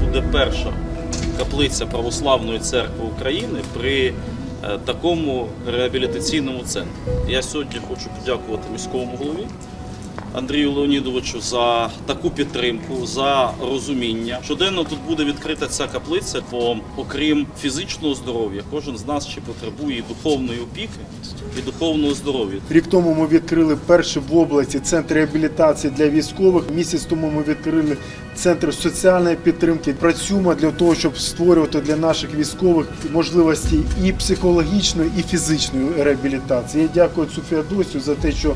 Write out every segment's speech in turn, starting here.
буде перша каплиця Православної церкви України при е, такому реабілітаційному центрі. Я сьогодні хочу подякувати міському голові Андрію Леонідовичу за таку підтримку, за розуміння. Щоденно тут буде відкрита ця каплиця, бо окрім фізичного здоров'я, кожен з нас ще потребує і духовної опіки, і духовного здоров'я. Рік тому ми відкрили перший в області центр реабілітації для військових. Місяць тому ми відкрили центр соціальної підтримки. Працюємо для того, щоб створювати для наших військових можливості і психологічної, і фізичної реабілітації. Я дякую цю Феодосію за те, що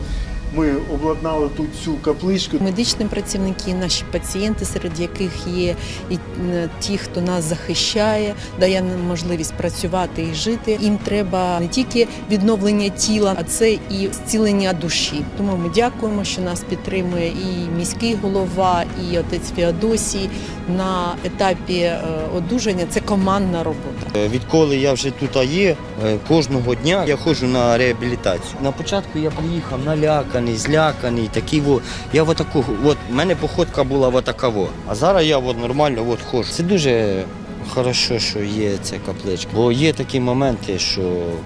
ми обладнали тут цю капличку. Медичні працівники, наші пацієнти, серед яких є і е, ті, хто нас захищає, дає нам можливість працювати і жити. Їм треба не тільки відновлення тіла, а це і зцілення душі. Тому ми дякуємо, що нас підтримує і міський голова, і отець Феодосій на етапі е, одужання. Це командна робота. Е, Відколи я вже тут є, е, кожного дня я ходжу на реабілітацію. На початку я приїхав наляканий, зляканий, такий во. Я в отаку, от в мене походка була в отакаво. А зараз я от нормально от ходжу. Це дуже хорошо, що є ця капличка. Бо є такі моменти, що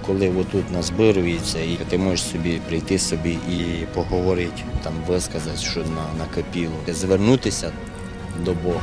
коли отут назбирується, і ти можеш собі прийти собі і поговорити, там висказати, що на, накипіло, звернутися до Бога.